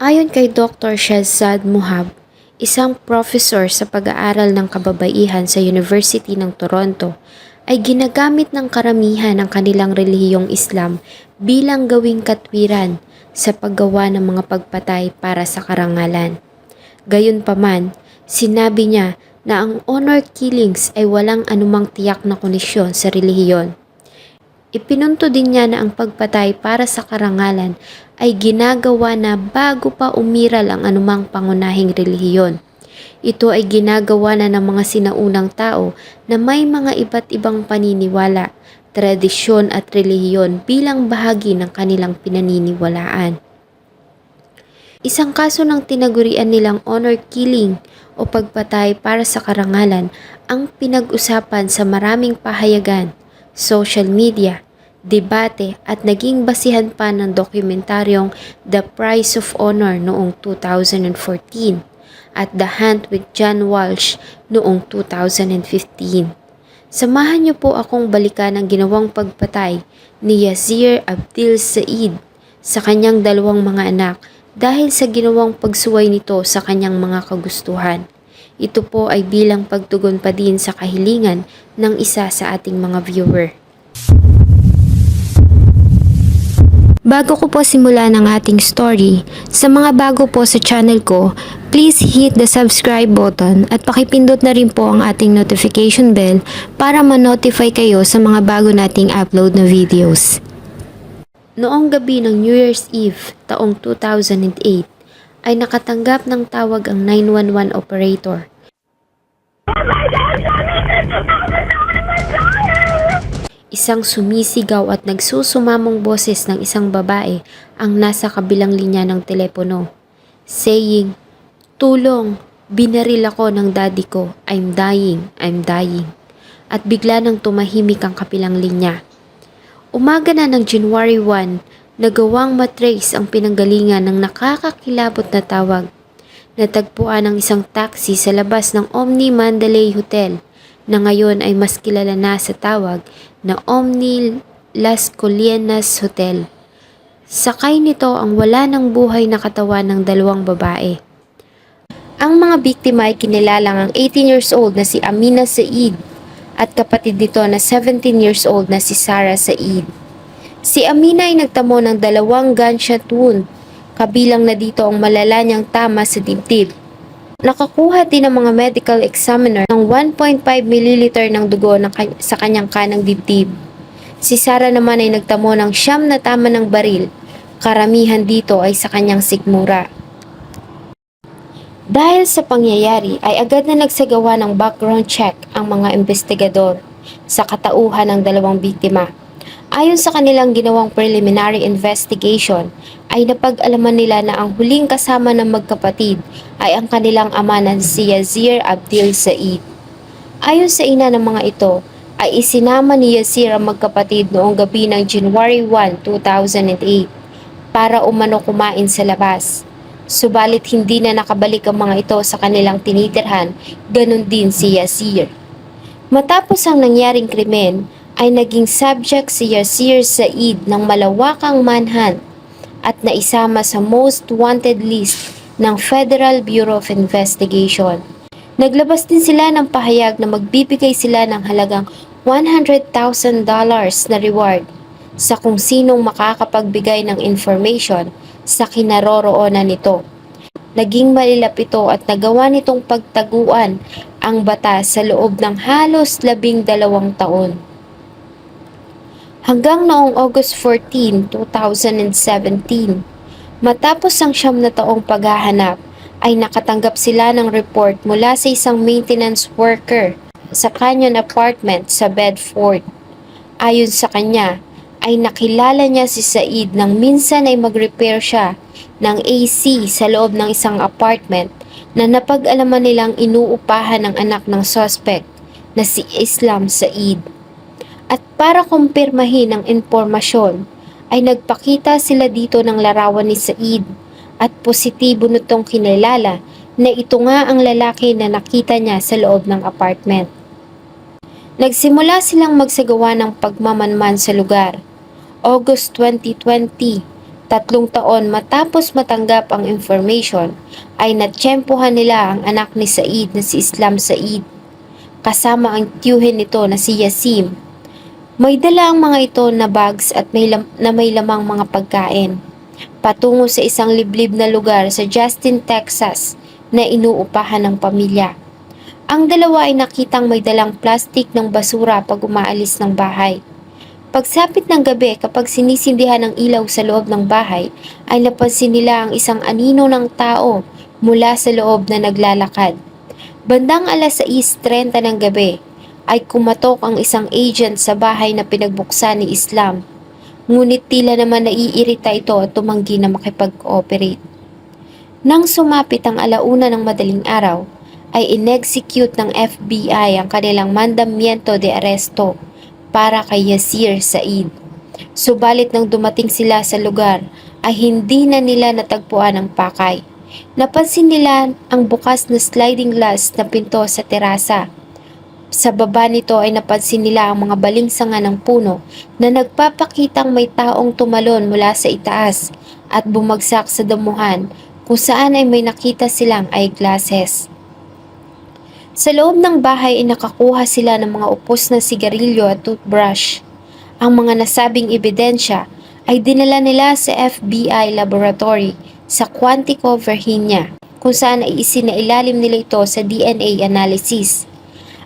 Ayon kay Dr. Shahzad Muhab, isang professor sa pag-aaral ng kababaihan sa University ng Toronto, ay ginagamit ng karamihan ng kanilang relihiyong Islam bilang gawing katwiran sa paggawa ng mga pagpatay para sa karangalan. Gayunpaman, sinabi niya na ang honor killings ay walang anumang tiyak na koneksyon sa relihiyon. Ipinunto din niya na ang pagpatay para sa karangalan ay ginagawa na bago pa umiral ang anumang pangunahing relihiyon. Ito ay ginagawa na ng mga sinaunang tao na may mga iba't ibang paniniwala, tradisyon at relihiyon bilang bahagi ng kanilang pinaniniwalaan. Isang kaso ng tinagurian nilang honor killing o pagpatay para sa karangalan ang pinag-usapan sa maraming pahayagan, social media, debate at naging basihan pa ng dokumentaryong The Price of Honor noong 2014 at The Hunt with John Walsh noong 2015. Samahan niyo po akong balikan ang ginawang pagpatay ni Yazir Abdil Said sa kanyang dalawang mga anak dahil sa ginawang pagsuway nito sa kanyang mga kagustuhan. Ito po ay bilang pagtugon pa din sa kahilingan ng isa sa ating mga viewer. Bago ko po simulan ang ating story, sa mga bago po sa channel ko, please hit the subscribe button at pakipindot na rin po ang ating notification bell para ma-notify kayo sa mga bago nating upload na videos. Noong gabi ng New Year's Eve taong 2008, ay nakatanggap ng tawag ang 911 operator. Isang sumisigaw at nagsusumamong boses ng isang babae ang nasa kabilang linya ng telepono, saying, Tulong! Binaril ako ng daddy ko. I'm dying, I'm dying. At bigla nang tumahimik ang kapilang linya. Umaga na ng January 1, nagawang matrace ang pinanggalingan ng nakakakilabot na tawag. Natagpuan ang isang taxi sa labas ng Omni Mandalay Hotel na ngayon ay mas kilala na sa tawag na Omni Las Colinas Hotel. Sakay nito ang wala ng buhay na katawan ng dalawang babae. Ang mga biktima ay kinilalang ang 18 years old na si Amina Said at kapatid nito na 17 years old na si Sarah Said. Si Amina ay nagtamo ng dalawang gunshot wound, kabilang na dito ang malala niyang tama sa dibdib. Nakakuha din ng mga medical examiner ng 1.5 ml ng dugo ng sa kanyang kanang dibdib. Si Sarah naman ay nagtamo ng siyam na tama ng baril. Karamihan dito ay sa kanyang sikmura. Dahil sa pangyayari ay agad na nagsagawa ng background check ang mga investigador sa katauhan ng dalawang biktima. Ayon sa kanilang ginawang preliminary investigation, ay napag-alaman nila na ang huling kasama ng magkapatid ay ang kanilang ama na si Yazir Abdil Said. Ayon sa ina ng mga ito, ay isinama ni Yazir ang magkapatid noong gabi ng January 1, 2008 para umano kumain sa labas. Subalit hindi na nakabalik ang mga ito sa kanilang tinitirhan, ganun din si Yazir. Matapos ang nangyaring krimen, ay naging subject si Yasir Said ng malawakang manhunt at naisama sa most wanted list ng Federal Bureau of Investigation. Naglabas din sila ng pahayag na magbibigay sila ng halagang $100,000 na reward sa kung sinong makakapagbigay ng information sa kinaroroonan nito. Naging malilap ito at nagawa nitong pagtaguan ang batas sa loob ng halos labing dalawang taon. Hanggang noong August 14, 2017, matapos ang siyam na taong paghahanap, ay nakatanggap sila ng report mula sa isang maintenance worker sa Canyon Apartment sa Bedford. Ayon sa kanya, ay nakilala niya si Said nang minsan ay mag-repair siya ng AC sa loob ng isang apartment na napag-alaman nilang inuupahan ng anak ng suspect na si Islam Said. At para kumpirmahin ang impormasyon, ay nagpakita sila dito ng larawan ni Said at positibo nitong kinilala na ito nga ang lalaki na nakita niya sa loob ng apartment. Nagsimula silang magsagawa ng pagmamanman sa lugar. August 2020, Tatlong taon matapos matanggap ang information ay natsyempohan nila ang anak ni Said na si Islam Said kasama ang tiyuhin nito na si Yasim. May dala ang mga ito na bags at may lam- na may lamang mga pagkain. Patungo sa isang liblib na lugar sa Justin, Texas na inuupahan ng pamilya. Ang dalawa ay nakitang may dalang plastik ng basura pag umaalis ng bahay. Pagsapit ng gabi kapag sinisindihan ng ilaw sa loob ng bahay, ay napansin nila ang isang anino ng tao mula sa loob na naglalakad. Bandang alas 6.30 ng gabi, ay kumatok ang isang agent sa bahay na pinagbuksan ni Islam. Ngunit tila naman naiirita ito at tumanggi na makipag-cooperate. Nang sumapit ang alauna ng madaling araw, ay inexecute ng FBI ang kanilang mandamiento de arresto para kay Yasir Said. Subalit nang dumating sila sa lugar ay hindi na nila natagpuan ang pakay. Napansin nila ang bukas na sliding glass na pinto sa terasa. Sa baba nito ay napansin nila ang mga balingsanga ng puno na nagpapakitang may taong tumalon mula sa itaas at bumagsak sa damuhan kung saan ay may nakita silang eyeglasses. Sa loob ng bahay ay nakakuha sila ng mga upos na sigarilyo at toothbrush. Ang mga nasabing ebidensya ay dinala nila sa FBI laboratory sa Quantico, Virginia, kung saan ay isinailalim nila ito sa DNA analysis.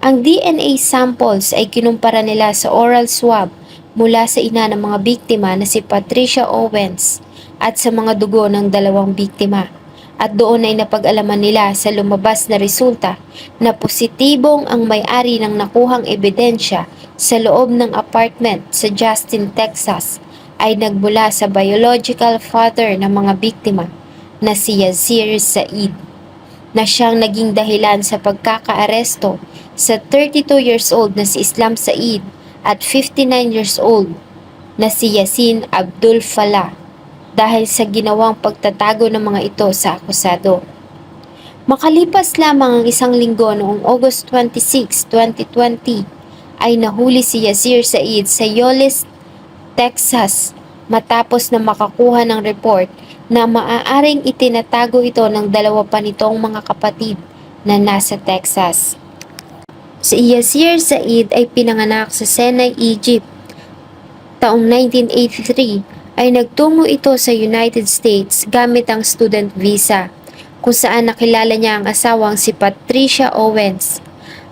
Ang DNA samples ay kinumpara nila sa oral swab mula sa ina ng mga biktima na si Patricia Owens at sa mga dugo ng dalawang biktima. At doon ay napag-alaman nila sa lumabas na resulta na positibong ang may-ari ng nakuhang ebidensya sa loob ng apartment sa Justin, Texas ay nagmula sa biological father ng mga biktima na si Yazir Said na siyang naging dahilan sa pagkakaaresto sa 32 years old na si Islam Said at 59 years old na si Yasin Abdul Falah dahil sa ginawang pagtatago ng mga ito sa akusado. Makalipas lamang ang isang linggo noong August 26, 2020, ay nahuli si Yazir Said sa Yolis, Texas matapos na makakuha ng report na maaaring itinatago ito ng dalawa pa nitong mga kapatid na nasa Texas. Si Yazir Said ay pinanganak sa Senai, Egypt. Taong 1983 ay nagtungo ito sa United States gamit ang student visa kung saan nakilala niya ang asawang si Patricia Owens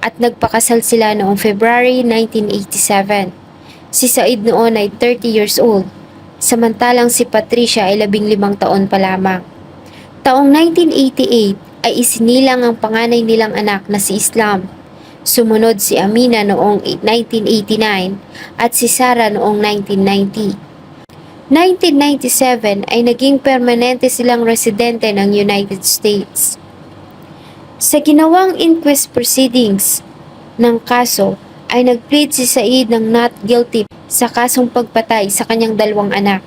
at nagpakasal sila noong February 1987. Si Said noon ay 30 years old, samantalang si Patricia ay 15 taon pa lamang. Taong 1988 ay isinilang ang panganay nilang anak na si Islam. Sumunod si Amina noong 1989 at si Sarah noong 1990. 1997 ay naging permanente silang residente ng United States. Sa ginawang inquest proceedings ng kaso ay nagplead si Said ng not guilty sa kasong pagpatay sa kanyang dalawang anak.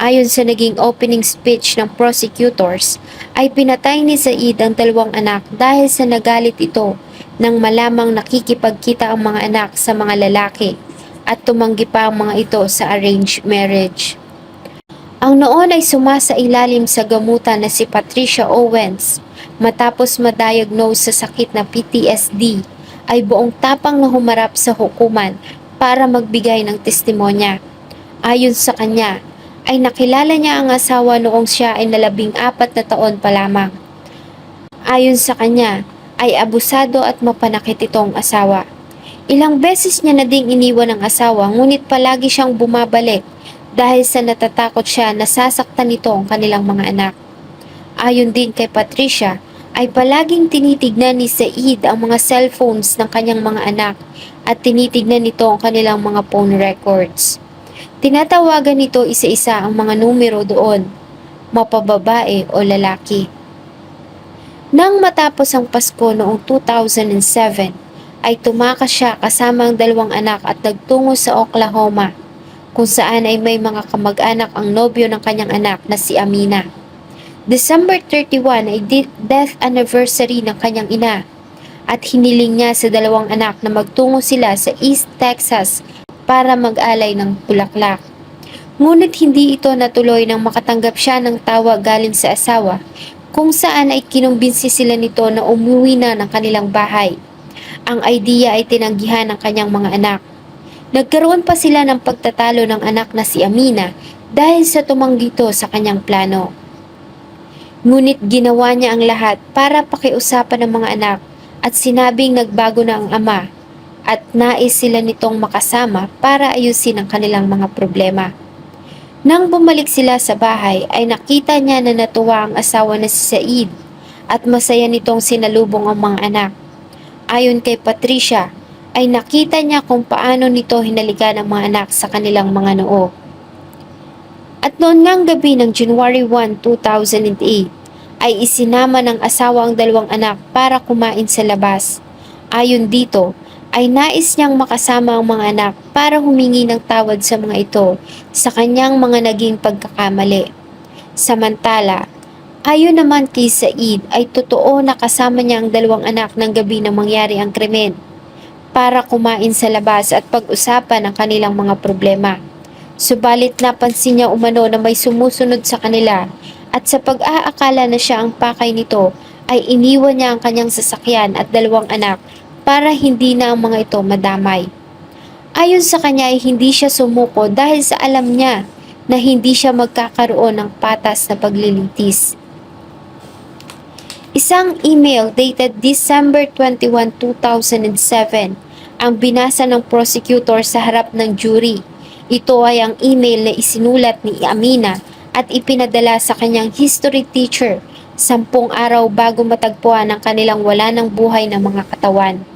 Ayon sa naging opening speech ng prosecutors, ay pinatay ni Said ang dalawang anak dahil sa nagalit ito nang malamang nakikipagkita ang mga anak sa mga lalaki at tumanggi pa ang mga ito sa arranged marriage. Ang noon ay sumasa ilalim sa gamutan na si Patricia Owens matapos ma-diagnose sa sakit na PTSD ay buong tapang na humarap sa hukuman para magbigay ng testimonya. Ayon sa kanya, ay nakilala niya ang asawa noong siya ay nalabing apat na taon pa lamang. Ayon sa kanya, ay abusado at mapanakit itong asawa. Ilang beses niya na ding iniwan ang asawa ngunit palagi siyang bumabalik dahil sa natatakot siya na sasaktan nito ang kanilang mga anak. Ayon din kay Patricia, ay palaging tinitignan ni Said ang mga cellphones ng kanyang mga anak at tinitignan nito ang kanilang mga phone records. Tinatawagan nito isa-isa ang mga numero doon, mapababae o lalaki. Nang matapos ang Pasko noong 2007, ay tumakas siya kasama ang dalawang anak at nagtungo sa Oklahoma kung saan ay may mga kamag-anak ang nobyo ng kanyang anak na si Amina. December 31 ay death anniversary ng kanyang ina at hiniling niya sa dalawang anak na magtungo sila sa East Texas para mag-alay ng bulaklak. Ngunit hindi ito natuloy nang makatanggap siya ng tawag galing sa asawa kung saan ay kinumbinsi sila nito na umuwi na ng kanilang bahay. Ang idea ay tinanggihan ng kanyang mga anak. Nagkaroon pa sila ng pagtatalo ng anak na si Amina dahil sa tumanggito sa kanyang plano. Ngunit ginawa niya ang lahat para pakiusapan ng mga anak at sinabing nagbago na ang ama at nais sila nitong makasama para ayusin ang kanilang mga problema. Nang bumalik sila sa bahay ay nakita niya na natuwa ang asawa na si Said at masaya nitong sinalubong ang mga anak. Ayon kay Patricia, ay nakita niya kung paano nito hinalikan ang mga anak sa kanilang mga noo. At noon ngang gabi ng January 1, 2008, ay isinama ng asawa ang dalawang anak para kumain sa labas. Ayon dito, ay nais niyang makasama ang mga anak para humingi ng tawad sa mga ito sa kanyang mga naging pagkakamali. Samantala, ayon naman kay Said ay totoo na kasama niya ang dalawang anak ng gabi na mangyari ang krimen para kumain sa labas at pag-usapan ang kanilang mga problema. Subalit napansin niya umano na may sumusunod sa kanila at sa pag-aakala na siya ang pakay nito ay iniwan niya ang kanyang sasakyan at dalawang anak para hindi na ang mga ito madamay. Ayon sa kanya ay hindi siya sumuko dahil sa alam niya na hindi siya magkakaroon ng patas na paglilitis. Isang email dated December 21, 2007 ang binasa ng prosecutor sa harap ng jury. Ito ay ang email na isinulat ni Amina at ipinadala sa kanyang history teacher sampung araw bago matagpuan ang kanilang wala ng buhay na mga katawan.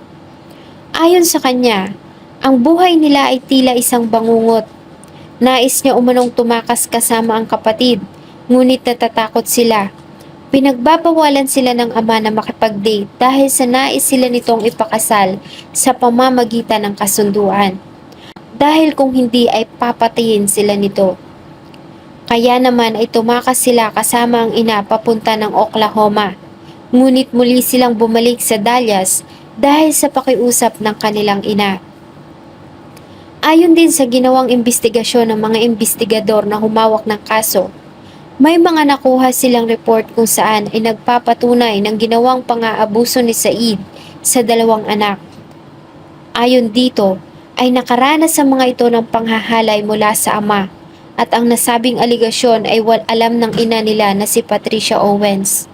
Ayon sa kanya, ang buhay nila ay tila isang bangungot. Nais niya umanong tumakas kasama ang kapatid, ngunit natatakot sila. Pinagbabawalan sila ng ama na makipag-date dahil sa nais sila nitong ipakasal sa pamamagitan ng kasunduan. Dahil kung hindi ay papatayin sila nito. Kaya naman ay tumakas sila kasama ang ina papunta ng Oklahoma. Ngunit muli silang bumalik sa Dallas dahil sa pakiusap ng kanilang ina. Ayon din sa ginawang investigasyon ng mga investigador na humawak ng kaso, may mga nakuha silang report kung saan ay nagpapatunay ng ginawang pang-aabuso ni Said sa dalawang anak. Ayon dito, ay nakaranas sa mga ito ng panghahalay mula sa ama at ang nasabing aligasyon ay alam ng ina nila na si Patricia Owens.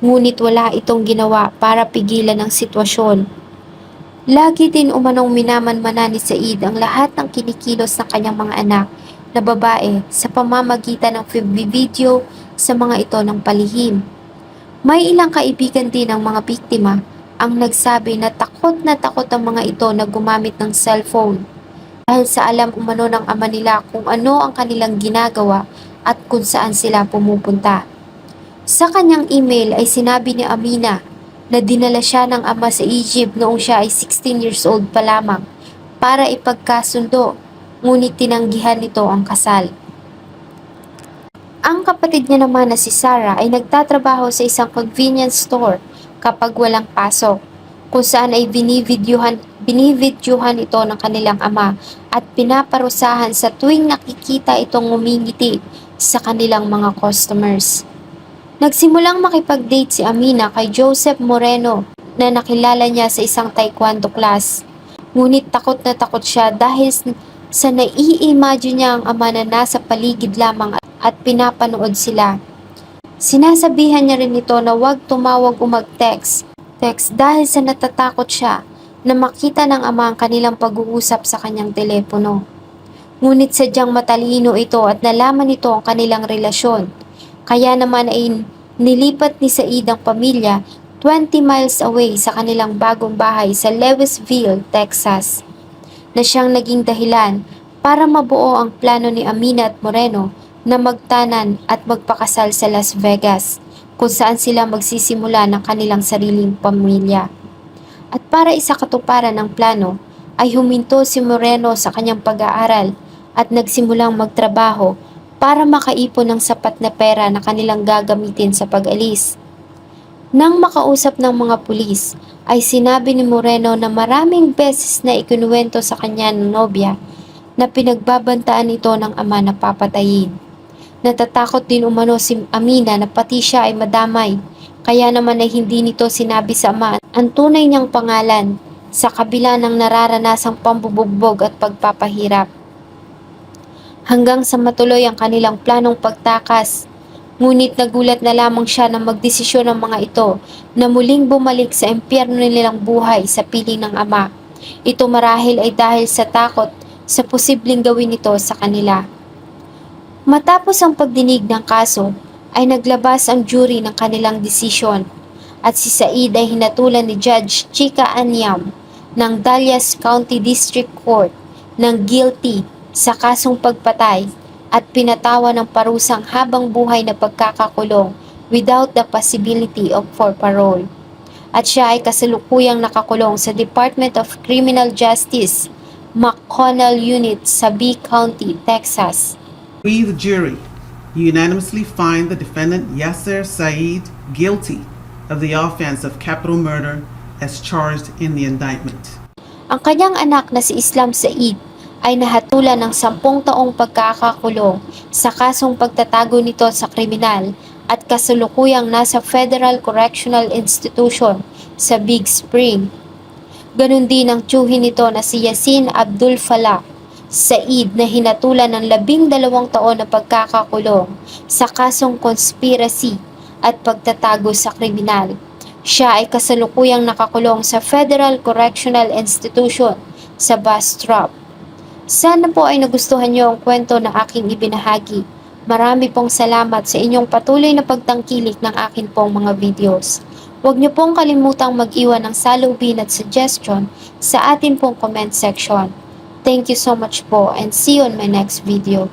Ngunit wala itong ginawa para pigilan ang sitwasyon. Lagi din umanong minamanmana ni Said ang lahat ng kinikilos ng kanyang mga anak na babae sa pamamagitan ng video sa mga ito ng palihim. May ilang kaibigan din ng mga biktima ang nagsabi na takot na takot ang mga ito na gumamit ng cellphone dahil sa alam umano ng ama nila kung ano ang kanilang ginagawa at kung saan sila pumupunta. Sa kanyang email ay sinabi ni Amina na dinala siya ng ama sa Egypt noong siya ay 16 years old pa lamang para ipagkasundo ngunit tinanggihan nito ang kasal. Ang kapatid niya naman na si Sarah ay nagtatrabaho sa isang convenience store kapag walang pasok, kung saan ay binivideohan, binivideohan ito ng kanilang ama at pinaparusahan sa tuwing nakikita itong ngumingiti sa kanilang mga customers. Nagsimulang makipag-date si Amina kay Joseph Moreno na nakilala niya sa isang taekwondo class. Ngunit takot na takot siya dahil sa nai-imagine niya ang ama na nasa paligid lamang at pinapanood sila. Sinasabihan niya rin ito na huwag tumawag o mag-text text dahil sa natatakot siya na makita ng ama ang kanilang pag-uusap sa kanyang telepono. Ngunit sadyang matalino ito at nalaman nito ang kanilang relasyon. Kaya naman ay nilipat ni Said ang pamilya 20 miles away sa kanilang bagong bahay sa Lewisville, Texas, na siyang naging dahilan para mabuo ang plano ni Amina at Moreno na magtanan at magpakasal sa Las Vegas, kung saan sila magsisimula ng kanilang sariling pamilya. At para isa katuparan ng plano, ay huminto si Moreno sa kanyang pag-aaral at nagsimulang magtrabaho para makaipon ng sapat na pera na kanilang gagamitin sa pag-alis. Nang makausap ng mga pulis, ay sinabi ni Moreno na maraming beses na ikinuwento sa kanya ng nobya na pinagbabantaan ito ng ama na papatayin. Natatakot din umano si Amina na pati siya ay madamay, kaya naman ay hindi nito sinabi sa ama ang tunay niyang pangalan sa kabila ng nararanasang pambubugbog at pagpapahirap. Hanggang sa matuloy ang kanilang planong pagtakas, ngunit nagulat na lamang siya na magdesisyon ng mga ito na muling bumalik sa impyerno nilang buhay sa piling ng ama. Ito marahil ay dahil sa takot sa posibleng gawin nito sa kanila. Matapos ang pagdinig ng kaso, ay naglabas ang jury ng kanilang desisyon at si Said ay hinatulan ni Judge Chika Anyam ng Dalias County District Court ng guilty sa kasong pagpatay at pinatawa ng parusang habang buhay na pagkakakulong without the possibility of for parole. At siya ay kasalukuyang nakakulong sa Department of Criminal Justice, McConnell Unit sa B County, Texas. We, the jury, unanimously find the defendant Yasser Saeed guilty of the offense of capital murder as charged in the indictment. Ang kanyang anak na si Islam Said ay nahatulan ng sampung taong pagkakakulong sa kasong pagtatago nito sa kriminal at kasalukuyang nasa Federal Correctional Institution sa Big Spring. Ganon din ang tiyuhin nito na si Yasin Abdul Falah Said na hinatulan ng labing dalawang taon na pagkakakulong sa kasong conspiracy at pagtatago sa kriminal. Siya ay kasalukuyang nakakulong sa Federal Correctional Institution sa Bastrop. Sana po ay nagustuhan niyo ang kwento na aking ibinahagi. Marami pong salamat sa inyong patuloy na pagtangkilik ng akin pong mga videos. Huwag niyo pong kalimutang mag-iwan ng salubin at suggestion sa atin pong comment section. Thank you so much po and see you on my next video.